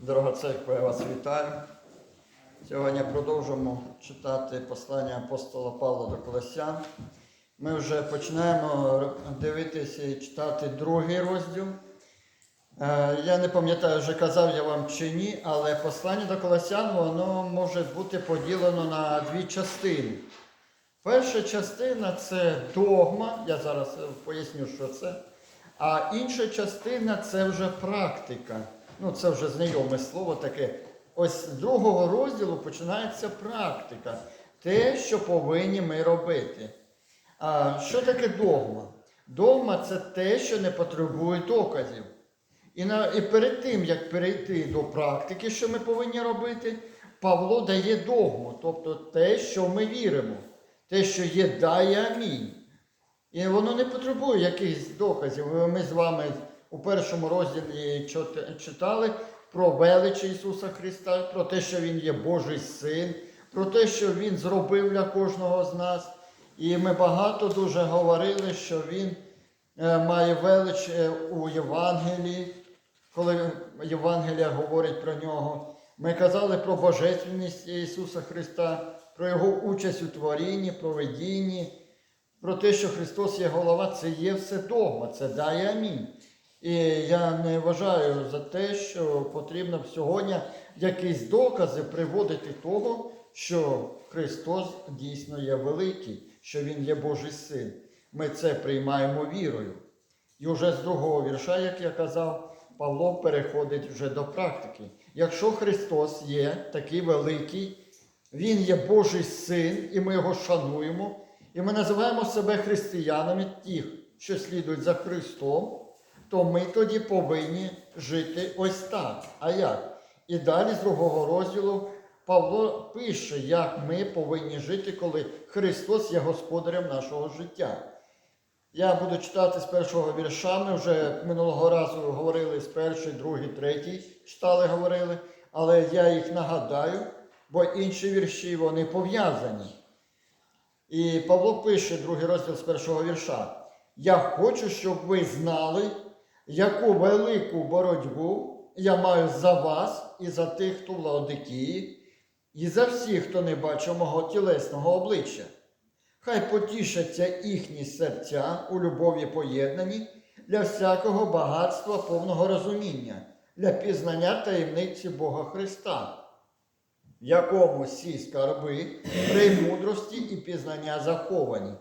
Дорога церква, я вас вітаю. Сьогодні продовжимо читати послання апостола Павла до Колосян. Ми вже починаємо дивитися і читати другий розділ. Е, Я не пам'ятаю, вже казав я вам чи ні, але послання до Колосян воно може бути поділено на дві частини. Перша частина це догма, я зараз поясню, що це. А інша частина це вже практика. Ну, це вже знайоме слово таке. Ось з другого розділу починається практика. Те, що повинні ми робити. А що таке догма? Догма це те, що не потребує доказів. І, на, і перед тим, як перейти до практики, що ми повинні робити, Павло дає догму, тобто те, що ми віримо, те, що є да і амінь. І воно не потребує якихось доказів. Ми з вами у першому розділі читали про велич Ісуса Христа, про те, що Він є Божий Син, про те, що Він зробив для кожного з нас. І ми багато дуже говорили, що Він е, має велич е, у Євангелії, коли Євангелія говорить про нього. Ми казали про божественність Ісуса Христа, про Його участь у творінні, проведінні, про те, що Христос є голова, це є все догма, це дає амінь. І я не вважаю за те, що потрібно сьогодні якісь докази приводити того, що Христос дійсно є великий, що Він є Божий син. Ми це приймаємо вірою. І вже з другого вірша, як я казав, Павло переходить вже до практики. Якщо Христос є такий великий, Він є Божий син, і ми його шануємо, і ми називаємо себе християнами тих, що слідують за Христом, то ми тоді повинні жити ось так. А як? І далі з другого розділу Павло пише, як ми повинні жити, коли Христос є господарем нашого життя. Я буду читати з першого вірша. Ми вже минулого разу говорили з перший, другий, третій, читали, говорили, але я їх нагадаю, бо інші вірші вони пов'язані. І Павло пише другий розділ з першого вірша. Я хочу, щоб ви знали, яку велику боротьбу я маю за вас і за тих, хто в Лаодикії, і за всіх, хто не бачив мого тілесного обличчя. Хай потішаться їхні серця у любові поєднані для всякого багатства повного розуміння, для пізнання таємниці Бога Христа, в якому всі скарби, премудрості і пізнання заховані.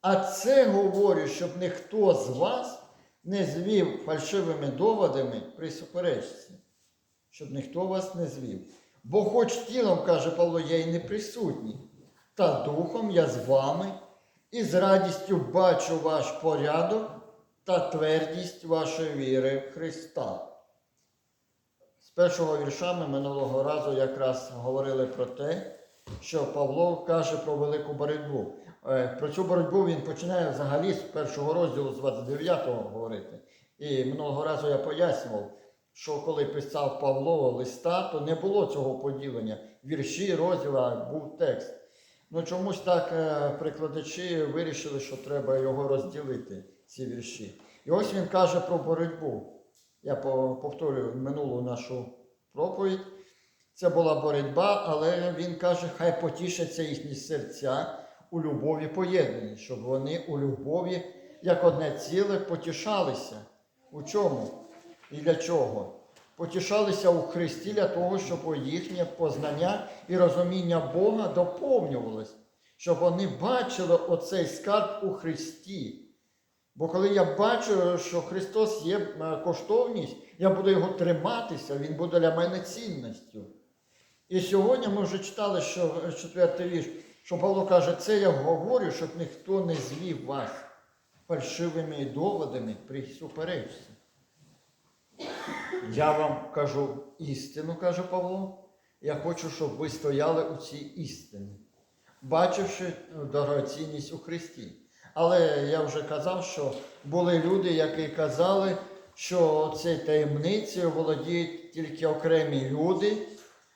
А це говорю, щоб ніхто з вас не звів фальшивими доводами при суперечці, щоб ніхто вас не звів. Бо хоч тілом, каже Павло, я й не присутній, та духом я з вами і з радістю бачу ваш порядок та твердість вашої віри в Христа. З першого вірша ми минулого разу якраз говорили про те, що Павло каже про велику боротьбу. Е, Про цю боротьбу він починає взагалі з першого розділу, з 29-го говорити. І минулого разу я пояснював, що коли писав Павло листа, то не було цього поділення. Вірші, розділ, а був текст. Ну чомусь так е, прикладачі вирішили, що треба його розділити, ці вірші. І ось він каже про боротьбу. Я повторюю минулу нашу проповідь. Це була боротьба, але він каже, хай потішаться їхні серця у любові поєднані, щоб вони у любові, як одне ціле, потішалися. У чому? І для чого? Потішалися у Христі для того, щоб їхнє познання і розуміння Бога доповнювалось, щоб вони бачили оцей скарб у Христі. Бо коли я бачу, що Христос є е, коштовність, я буду його триматися, Він буде для мене цінністю. І сьогодні ми вже читали, що е, четвертий вірш, що Павло каже, це я говорю, щоб ніхто не звів вас фальшивими доводами при суперечці. Я вам кажу істину, каже Павло. Я хочу, щоб ви стояли у цій істині, бачивши е, дорогоцінність у Христі. Але я вже казав, що були люди, які казали, що цією таємницею володіють тільки окремі люди,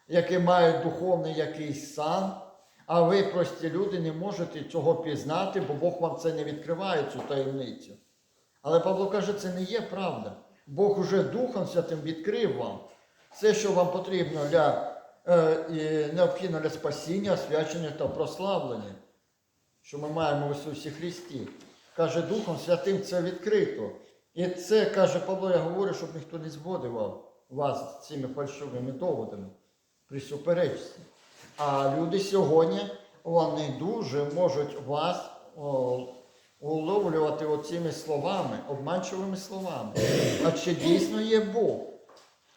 які мають духовний якийсь сан, а ви, прості люди, не можете цього пізнати, бо Бог вам це не відкриває, цю таємницю. Але Павло каже, це не є правда. Бог уже Духом Святим відкрив вам. все, що вам потрібно для е, необхідно для спасіння, освячення та прославлення, що ми маємо в Ісусі Христі. Каже, Духом Святим це відкрито. І це, каже Павло, я говорю, щоб ніхто не зводив вас цими фальшивими доводами при суперечці. А люди сьогодні, вони дуже можуть вас о, уловлювати оцими словами, обманчивими словами. А чи дійсно є Бог?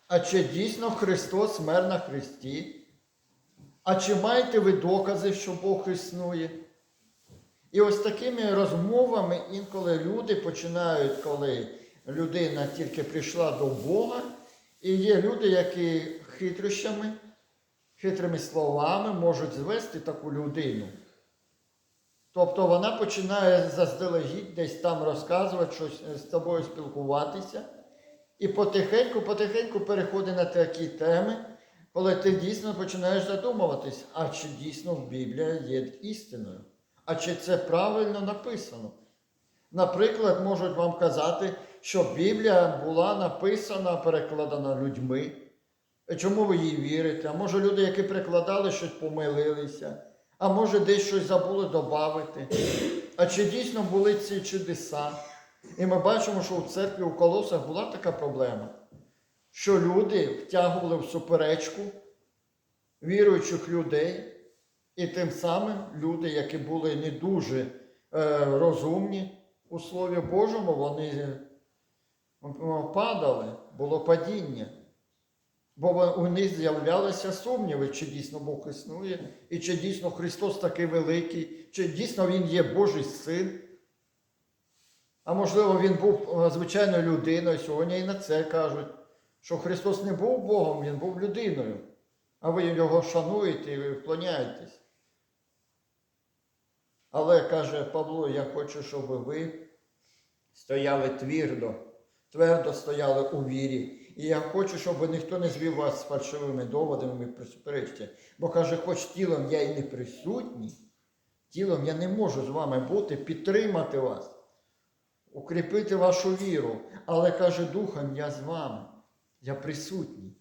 А чи дійсно Христос мер на Христі? А чи маєте ви докази, що Бог існує? І ось такими розмовами інколи люди починають, коли людина тільки прийшла до Бога, і є люди, які хитрощами, хитрими словами можуть звести таку людину. Тобто вона починає заздалегідь десь там розказувати щось е, з тобою спілкуватися, і потихеньку-потихеньку переходить на такі теми, коли ти дійсно починаєш задумуватись, а чи дійсно в Біблії є істиною, а чи це правильно написано. Наприклад, можуть вам казати, що Біблія була написана, перекладена людьми. І Чому ви їй вірите? А може люди, які перекладали, щось помилилися, а може десь щось забули додати. А чи дійсно були ці чудеса? І ми бачимо, що в церкві у колосах була така проблема, що люди втягували в суперечку віруючих людей, і тим самим люди, які були не дуже е, розумні у Слові Божому, вони е, падали, було падіння. Бо у них з'являлися сумніви, чи дійсно Бог існує, і чи дійсно Христос такий великий, чи дійсно Він є Божий син. А можливо, він був е, звичайною людиною. Сьогодні і на це кажуть, що Христос не був Богом, Він був людиною. А ви його шануєте і вклоняєтесь. Але каже Павло, я хочу, щоб ви стояли твердо, твердо стояли у вірі. І я хочу, щоб ніхто не звів вас з фальшивими доводами при суперечці. Бо каже, хоч тілом я і не присутній, тілом я не можу з вами бути, підтримати вас, укріпити вашу віру. Але каже, духом я з вами, я присутній.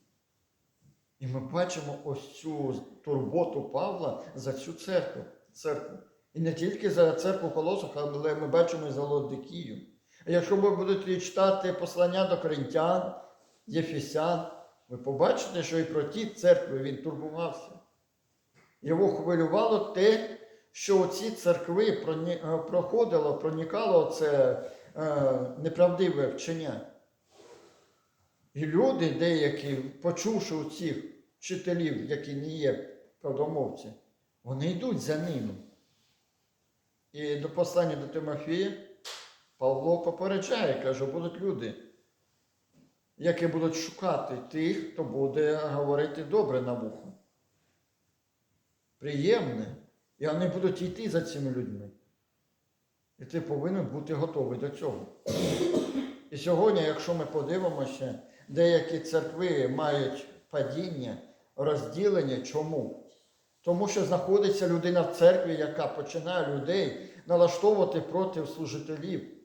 І ми бачимо ось цю турботу Павла за цю церкву. церкву. І не тільки за церкву Колосах, але ми бачимо і за Лодикію. А якщо ви будете читати послання до коринтян, Єфісян, ви побачите, що і про ті церкви він турбувався. Його хвилювало те, що оці церкви е, проходило, проникало це е, неправдиве вчення. І люди деякі, почувши у цих вчителів, які не є правдомовці, вони йдуть за ними. І до послання до Тимофія Павло попереджає, каже, будуть люди, які будуть шукати тих, хто буде говорити добре на вухо. Приємне. І вони будуть йти за цими людьми. І ти повинен бути готовий до цього. І сьогодні, якщо ми подивимося, деякі церкви мають падіння, розділення. Чому? Тому що знаходиться людина в церкві, яка починає людей налаштовувати проти служителів,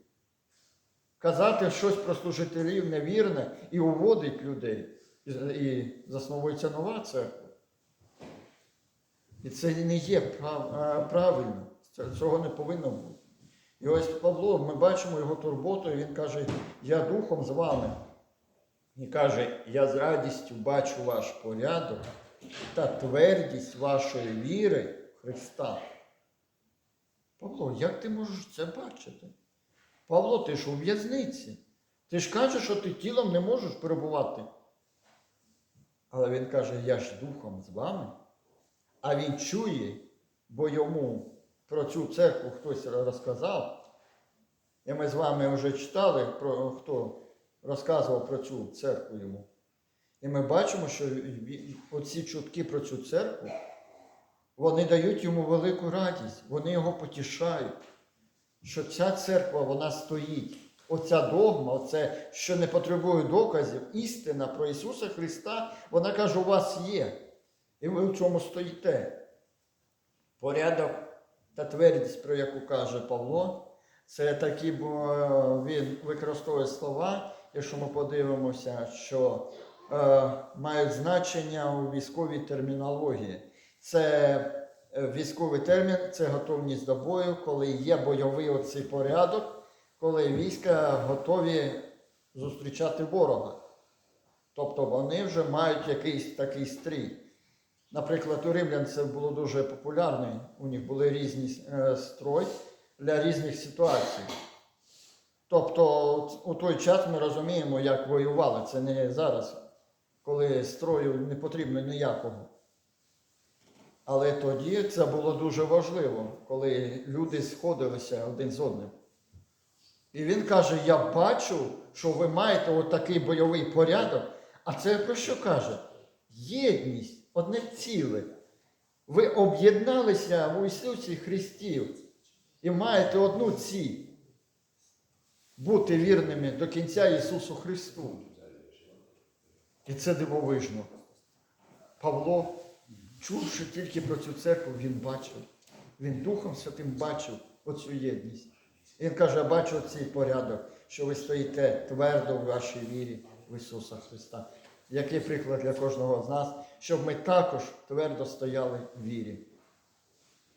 казати щось про служителів невірне і уводить людей. І, засновується нова церква. І це не є прав- правильно. Цього не повинно бути. І ось Павло, ми бачимо його турботу, і він каже, я духом з вами. І каже, я з радістю бачу ваш порядок та твердість вашої віри в Христа. Павло, як ти можеш це бачити? Павло, ти ж у в'язниці. Ти ж кажеш, що ти тілом не можеш перебувати. Але він каже, я ж духом з вами. А він чує, бо йому про цю церкву хтось розказав. І ми з вами вже читали, про, хто розказував про цю церкву йому. І ми бачимо, що оці чутки про цю церкву, вони дають йому велику радість, вони його потішають, що ця церква вона стоїть. Оця догма, оце, що не потребує доказів, істина про Ісуса Христа, вона каже, у вас є. І ви в цьому стоїте. Порядок та твердість, про яку каже Павло, це такі, бо він використовує слова, якщо ми подивимося, що е, мають значення у військовій термінології. Це е, військовий термін, це готовність до бою, коли є бойовий оцей порядок, коли війська готові зустрічати ворога. Тобто вони вже мають якийсь такий стрій. Наприклад, у римлян це було дуже популярно. У них були різні е, строй для різних ситуацій. Тобто, у той час ми розуміємо, як воювали. Це не зараз, коли строю не потрібно ніякого. Але тоді це було дуже важливо, коли люди сходилися один з одним. І він каже: Я бачу, що ви маєте отакий бойовий порядок. А це про що каже? Єдність, одне ціле. Ви об'єдналися в Ісусі Христі і маєте одну ціль бути вірними до кінця Ісусу Христу. І це дивовижно. Павло, чувши тільки про цю церкву, він бачив. Він Духом Святим бачив оцю єдність. Він каже, я бачу цей порядок, що ви стоїте твердо в вашій вірі в Ісуса Христа. Який приклад для кожного з нас, щоб ми також твердо стояли в вірі.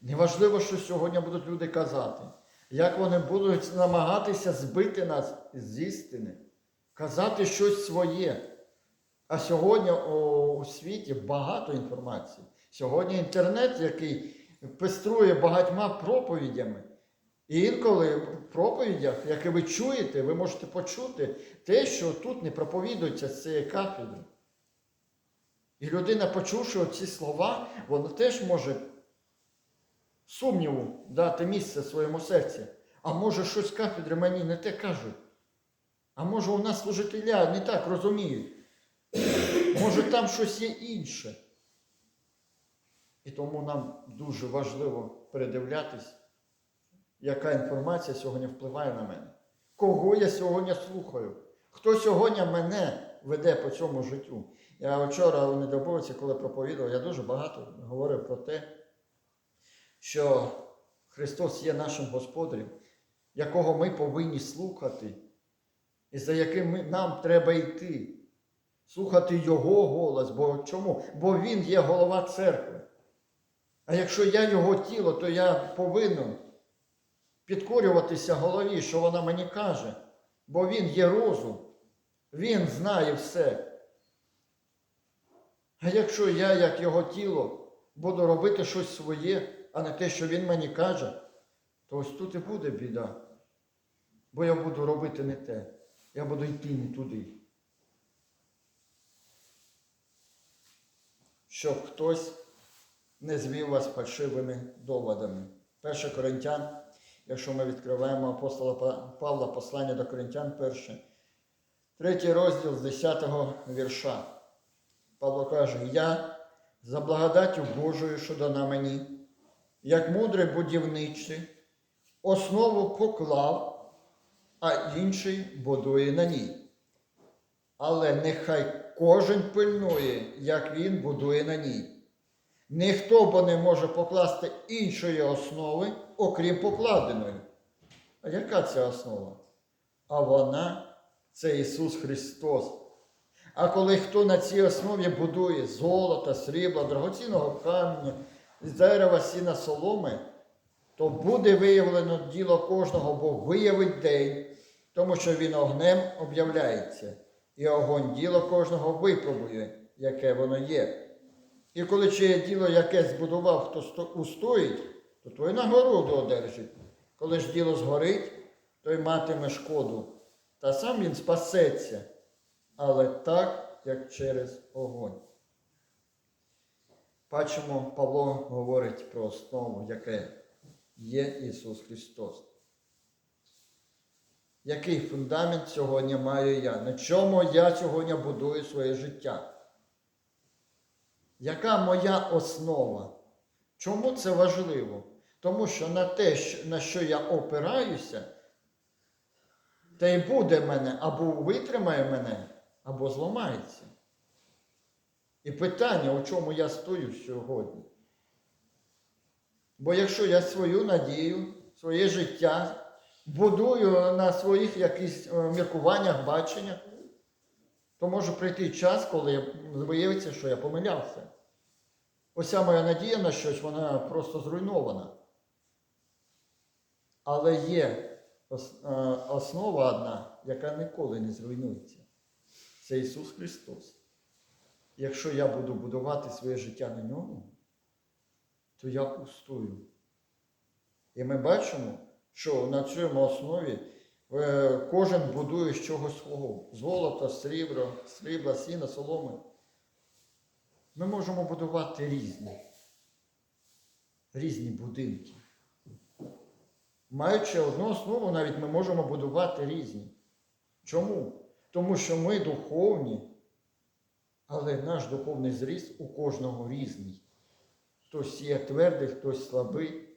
Неважливо, що сьогодні будуть люди казати, як вони будуть намагатися збити нас з істини, казати щось своє. А сьогодні у світі багато інформації. Сьогодні інтернет, який пеструє багатьма проповідями. І інколи в проповідях, які ви чуєте, ви можете почути те, що тут не проповідується з цієї кафедри. І людина, почувши ці слова, вона теж може сумніву дати місце своєму серці. А може щось кафедри мені не те кажуть. А може у нас служителя не так розуміють. Може там щось є інше. І тому нам дуже важливо передивлятись, яка інформація сьогодні впливає на мене. Кого я сьогодні слухаю? Хто сьогодні мене веде по цьому життю? Я вчора у недобовці, коли проповідав, я дуже багато говорив про те, що Христос є нашим Господарем, якого ми повинні слухати, і за яким ми, нам треба йти. Слухати Його голос. Бо чому? Бо Він є голова церкви. А якщо я його тіло, то я повинен підкорюватися голові, що вона мені каже. Бо він є розум, він знає все. А якщо я, як його тіло, буду робити щось своє, а не те, що він мені каже, то ось тут і буде біда. Бо я буду робити не те, я буду йти не туди. Щоб хтось не звів вас фальшивими доводами. 1 Коринтян, якщо ми відкриваємо апостола Павла послання до Коринтян, перше, третій розділ з 10 вірша. Павло каже, я за благодаттю Божою, що дана мені, як мудрий будівничий, основу поклав, а інший будує на ній. Але нехай кожен пильнує, як він будує на ній. Ніхто бо не може покласти іншої основи, окрім покладеної. А яка ця основа? А вона це Ісус Христос. А коли хто на цій основі будує золота, срібла, драгоцінного каміння, дерева сіна соломи, то буде виявлено діло кожного, бо виявить день, тому що він огнем об'являється, і огонь діло кожного випробує, яке воно є. І коли чиє діло яке збудував, хто устоїть, то той нагороду одержить. Коли ж діло згорить, той матиме шкоду. Та сам він спасеться, але так, як через огонь. Бачимо, Павло говорить про основу, яке є Ісус Христос. Який фундамент сьогодні маю я? На чому я сьогодні будую своє життя? Яка моя основа? Чому це важливо? Тому що на те, на що я опираюся, те й буде мене або витримає мене, або зламається. І питання, у чому я стою сьогодні. Бо якщо я свою надію, своє життя будую на своїх якихось е, міркуваннях, баченнях, то може прийти час, коли виявиться, що я помилявся. Ося моя надія на щось, вона просто зруйнована. Але є е, основа одна, яка ніколи не зруйнується. Це Ісус Христос. Якщо я буду будувати своє життя на ньому, то я устою. І ми бачимо, що на цьому основі кожен будує з чогось свого. Золото, срібло, срібла, сіна, соломи. Ми можемо будувати різні, різні будинки. Маючи одну основу, навіть ми можемо будувати різні. Чому? Тому що ми духовні, але наш духовний зріст у кожного різний. Хтось є твердий, хтось слабий.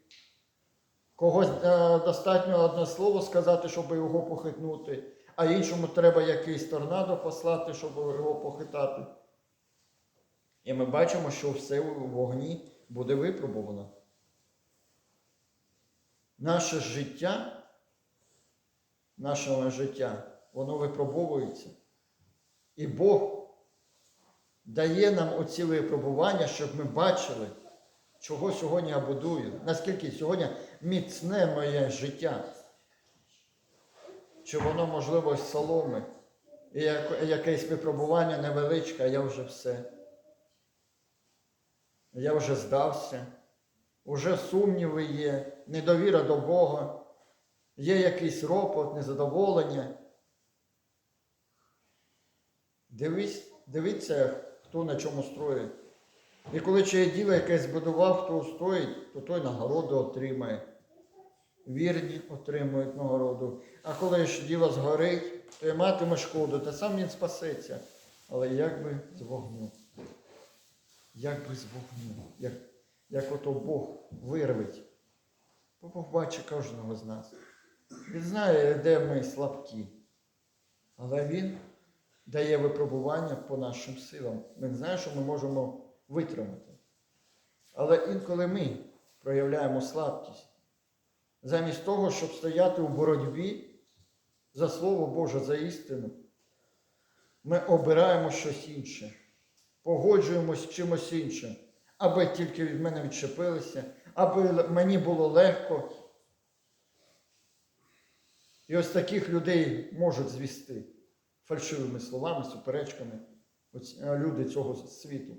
Когось е, достатньо одне слово сказати, щоб його похитнути, а іншому треба якийсь торнадо послати, щоб його похитати. І ми бачимо, що все у вогні буде випробувано. Наше життя, наше життя, воно випробовується. І Бог дає нам оці випробування, щоб ми бачили, чого сьогодні я будую, наскільки сьогодні міцне моє життя. Чи воно, можливо, з соломи, і якесь випробування невеличке, я вже все. Я вже здався, уже сумніви є, недовіра до Бога, є якийсь ропот, незадоволення. Дивись, дивіться, хто на чому строїть. І коли чиє діло якесь збудував, хто стоїть, то той нагороду отримає. Вірні отримують нагороду. А коли ж діло згорить, то й матиме шкоду, та сам він спасеться. Але як би з вогню. Як би з вогню. Як, як ото Бог вирвить. Бо Бог бачить кожного з нас. Він знає, де ми слабкі. Але Він дає випробування по нашим силам. Він знає, що ми можемо витримати. Але інколи ми проявляємо слабкість. Замість того, щоб стояти у боротьбі за Слово Боже, за істину, ми обираємо щось інше, погоджуємось з чимось іншим, аби тільки від мене відчепилися, аби мені було легко. І ось таких людей можуть звісти фальшивими словами, суперечками люди цього світу.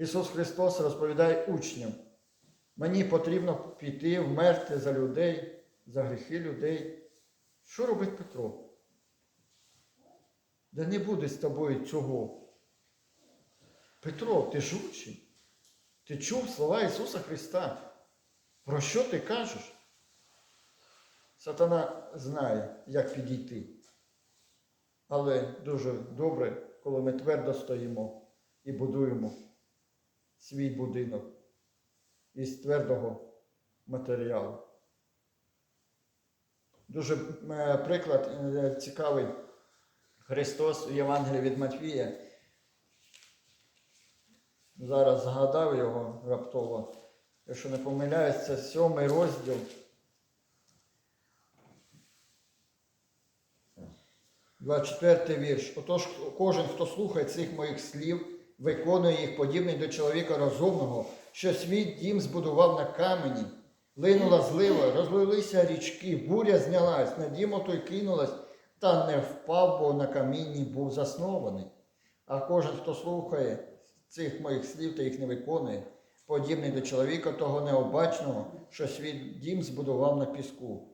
Ісус Христос розповідає учням, мені потрібно піти, вмерти за людей, за гріхи людей. Що робить Петро? Да не буде з тобою цього. Петро, ти жучий? Ти чув слова Ісуса Христа? Про що ти кажеш? Сатана знає, як підійти. Але дуже добре, коли ми твердо стоїмо і будуємо свій будинок із твердого матеріалу. Дуже е, приклад е, цікавий. Христос у Євангелії від Матвія. Зараз згадав його раптово. Якщо не помиляюсь, це сьомий розділ. Двадцять вірш. Отож, кожен, хто слухає цих моїх слів, виконує їх подібний до чоловіка розумного, що свій дім збудував на камені, линула злива, розлилися річки, буря знялась, на дім отой кинулась, та не впав, бо на камінні був заснований. А кожен, хто слухає цих моїх слів та їх не виконує, подібний до чоловіка того необачного, що свій дім збудував на піску.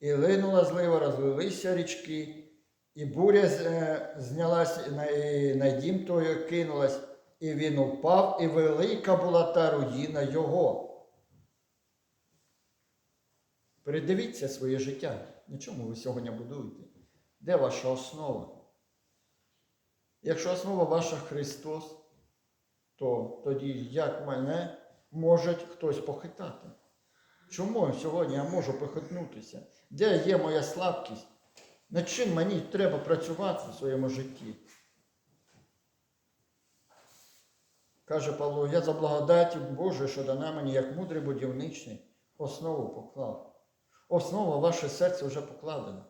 І линула злива, розлилися річки, і буря е, знялась на, і на дім той кинулась, і він упав, і велика була та руїна його. Передивіться своє життя. На чому ви сьогодні будуєте? Де ваша основа? Якщо основа ваша Христос, то тоді як мене може хтось похитати? Чому сьогодні я можу похитнутися? Де є моя слабкість? Над чим мені треба працювати в своєму житті? Каже Павло, я за благодаті Божої, що дана мені, як мудрий будівничний, основу поклав. Основа ваше серце вже покладена.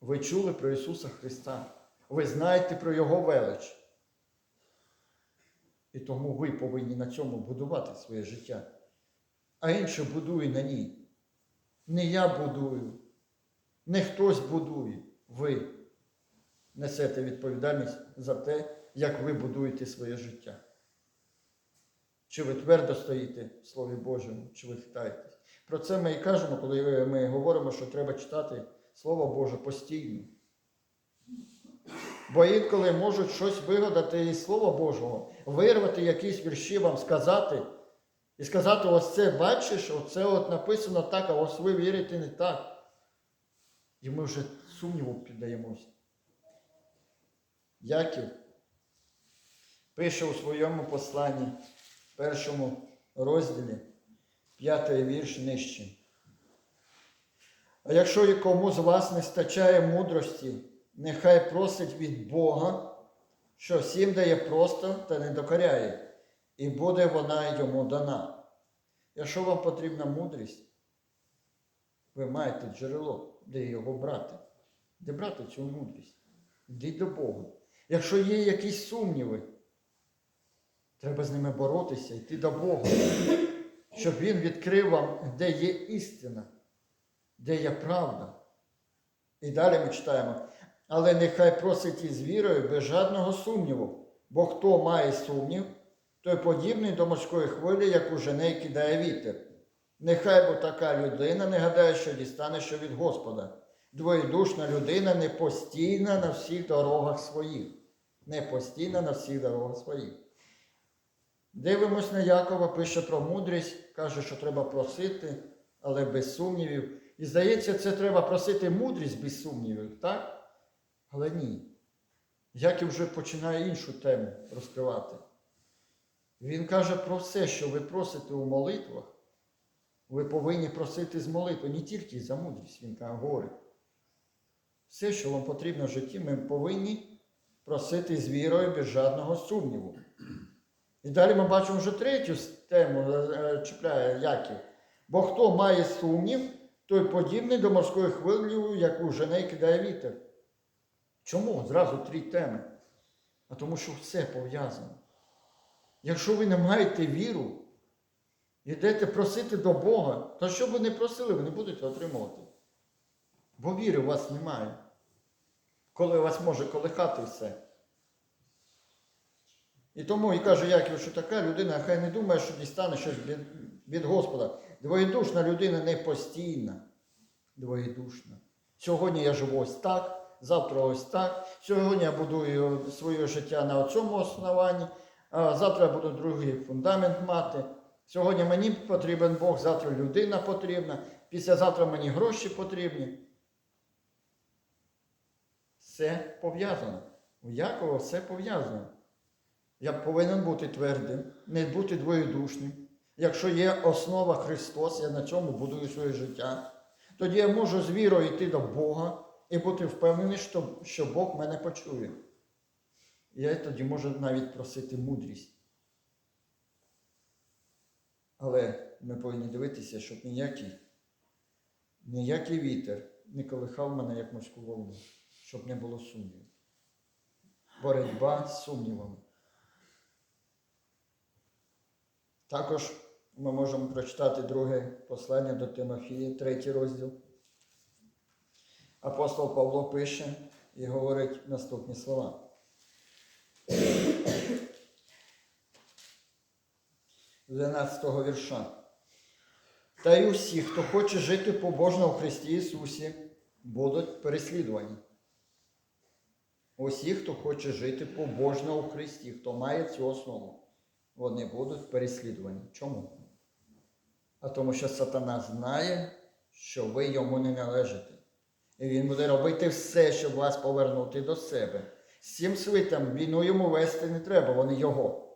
Ви чули про Ісуса Христа. Ви знаєте про Його велич. І тому ви повинні на цьому будувати своє життя. А інше будує на ній. Не я будую, не хтось будує. Ви несете відповідальність за те, як ви будуєте своє життя. Чи ви твердо стоїте в Слові Божому, чи ви хитаєтесь. Про це ми і кажемо, коли ми говоримо, що треба читати Слово Боже постійно. Бо інколи можуть щось вигадати із Слова Божого, вирвати якісь вірші вам сказати, і сказати, ось це бачиш, оце от написано так, а ось ви вірите не так. І ми вже сумніву піддаємося. Яків пише у своєму посланні, першому розділі, п'ятий вірш нижче. А якщо і кому з вас не стачає мудрості, нехай просить від Бога, що всім дає просто та не докоряє, і буде вона йому дана. Якщо вам потрібна мудрість, ви маєте джерело, де його брати. Де брати цю мудрість? Йдіть до Бога. Якщо є якісь сумніви, треба з ними боротися, йти до Бога, щоб Він відкрив вам, де є істина, де є правда. І далі ми читаємо. Але нехай просить із вірою без жодного сумніву, бо хто має сумнів, той подібний до морської хвилі, як у женей кидає вітер. Нехай бо така людина не гадає, що дістане що від Господа. Двоєдушна людина не постійна на всіх дорогах своїх. Не постійна на всіх дорогах своїх. Дивимось на Якова, пише про мудрість, каже, що треба просити, але без сумнівів. І здається, це треба просити мудрість без сумнівів, так? Але ні. Яків вже починає іншу тему розкривати. Він каже про все, що ви просите у молитвах, ви повинні просити з молитви, не тільки за мудрість, він говорить. Все, що вам потрібно в житті, ми повинні просити з вірою без жодного сумніву. І далі ми бачимо вже третю тему е, чіпляє Яків. Бо хто має сумнів, той подібний до морської хвилі, яку женей кидає вітер. Чому? Зразу три теми. А тому що все пов'язано. Якщо ви не маєте віру, йдете просити до Бога, то що б ви не просили, ви не будете отримувати. Бо віри у вас немає. Коли вас може колихати все. І тому і каже Яків, що така людина, хай не думає, що дістане щось від, від Господа. Двоєдушна людина не постійна. Двоєдушна. Сьогодні я живу ось так, завтра ось так. Сьогодні я будую своє життя на цьому основанні, а завтра я буду другий фундамент мати. Сьогодні мені потрібен Бог, завтра людина потрібна, післязавтра мені гроші потрібні. Все пов'язано. У Якова все пов'язано. Я повинен бути твердим, не бути двоєдушним. Якщо є основа Христос, я на цьому будую своє життя, тоді я можу з вірою йти до Бога і бути впевнений, що, що Бог мене почує. Я тоді можу навіть просити мудрість. Але ми повинні дивитися, щоб ніякий, ніякий вітер не колихав мене як морську волну, щоб не було сумнівів. Боротьба з сумнівами. Також ми можемо прочитати друге послання до Тимофія, третій розділ. Апостол Павло пише і говорить наступні слова. З 12 вірша. Та й усі, хто хоче жити побожно в Христі Ісусі, будуть переслідувані. Усі, хто хоче жити побожно у Христі, хто має цю основу, вони будуть переслідувані. Чому? А тому що сатана знає, що ви йому не належите. І він буде робити все, щоб вас повернути до себе. З цим свитом війну йому вести не треба, вони його.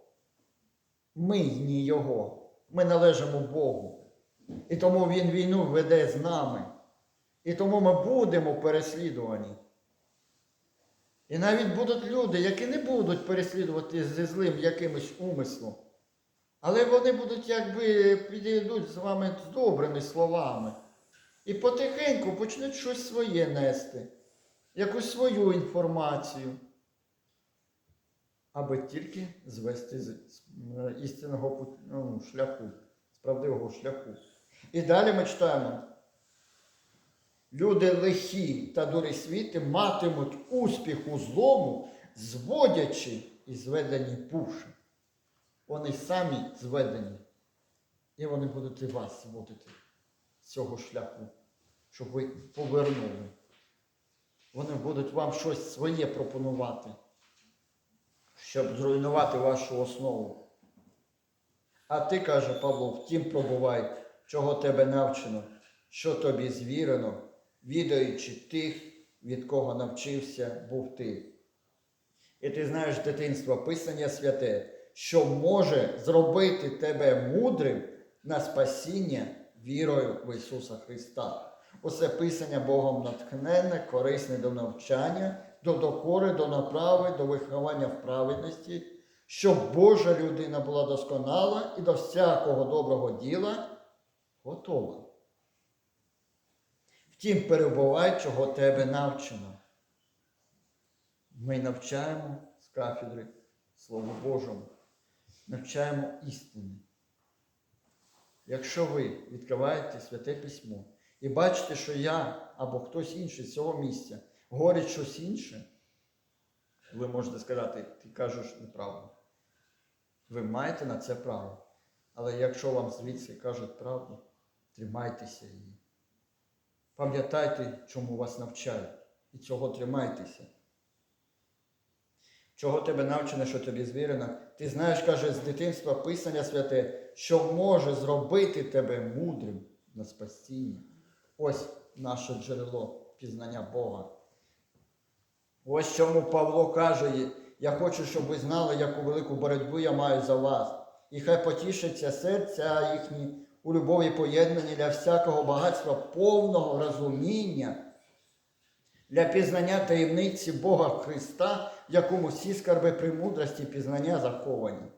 Ми не його. Ми належимо Богу. І тому він війну веде з нами. І тому ми будемо переслідувані. І навіть будуть люди, які не будуть переслідувати зі злим якимось умислом. Але вони будуть якби підійдуть з вами з добрими словами. І потихеньку почнуть щось своє нести. якусь свою інформацію, аби тільки звести з е, істинного ну, шляху, з правдивого шляху. І далі ми читаємо. Люди лихі та дурі світи матимуть успіх у злому, зводячи і зведені пуші. Вони самі зведені. І вони будуть і вас зводити з цього шляху, щоб ви повернули. Вони будуть вам щось своє пропонувати, щоб зруйнувати вашу основу. А ти, каже Павло, втім пробувай, чого тебе навчено, що тобі звірено, відаючи тих, від кого навчився був ти. І ти знаєш з дитинства Писання святе, що може зробити тебе мудрим на спасіння вірою в Ісуса Христа. Усе Писання Богом натхненне, корисне до навчання, до докори, до направи, до виховання в праведності, щоб Божа людина була досконала і до всякого доброго діла готова. Втім, перебувай, чого тебе навчено. Ми навчаємо з кафедри Слову Божому, навчаємо істини. Якщо ви відкриваєте святе письмо і бачите, що я або хтось інший з цього місця говорить щось інше, ви можете сказати, ти кажеш неправду. Ви маєте на це право. Але якщо вам звідси кажуть правду, тримайтеся її. Пам'ятайте, чому вас навчають, і цього тримайтеся. Чого тебе навчено, що тобі звірено? Ти знаєш, каже, з дитинства Писання святе, що може зробити тебе мудрим на спасіння. Ось наше джерело пізнання Бога. Ось чому Павло каже, я хочу, щоб ви знали, яку велику боротьбу я маю за вас. І хай потішиться серця їхні у любові поєднані для всякого багатства повного розуміння, для пізнання таємниці Бога Христа, в якому всі скарби премудрості пізнання заховані.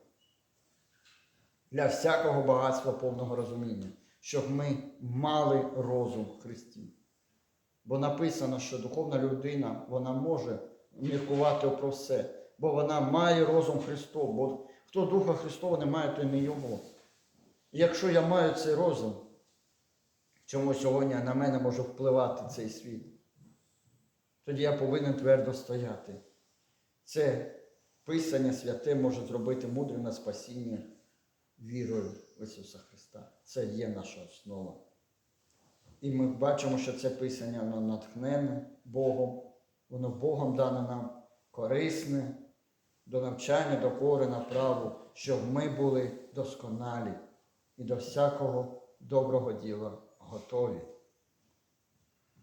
Для всякого багатства повного розуміння, щоб ми мали розум в Христі. Бо написано, що духовна людина вона може міркувати про все, бо вона має розум Христов, бо хто Духа Христова не має, то й не його. І якщо я маю цей розум, чому сьогодні на мене може впливати цей світ, тоді я повинен твердо стояти. Це Писання святе може зробити мудрим на спасіння вірою в Ісуса Христа. Це є наша основа. І ми бачимо, що це Писання воно натхнене Богом, воно Богом дане нам корисне до навчання, до кори направу, щоб ми були досконалі і до всякого доброго діла готові.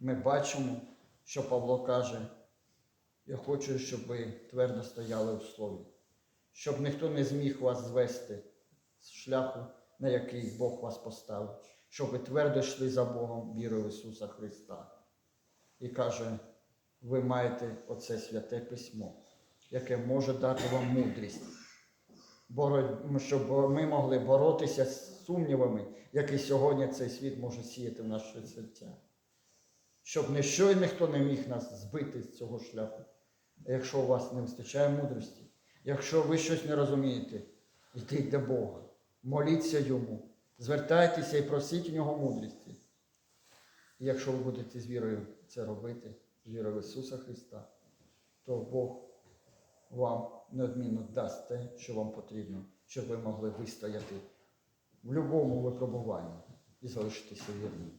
Ми бачимо, що Павло каже, я хочу, щоб ви твердо стояли у слові, щоб ніхто не зміг вас звести з шляху, на який Бог вас поставив, щоб ви твердо йшли за Богом вірою в Ісуса Христа. І каже, ви маєте оце святе письмо, яке може дати вам мудрість, щоб ми могли боротися з сумнівами, які сьогодні цей світ може сіяти в наше серця. Щоб ніщо і ніхто не міг нас збити з цього шляху. Якщо у вас не вистачає мудрості, якщо ви щось не розумієте, йдіть до Бога, моліться йому, звертайтеся і просіть у нього мудрості. І якщо ви будете з вірою це робити, з вірою в Ісуса Христа, то Бог вам неодмінно дасть те, що вам потрібно, щоб ви могли вистояти в будь-якому випробуванні і залишитися вірним.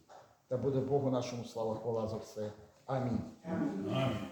Та буде Богу нашому слава хвала за все. Амінь. Амінь.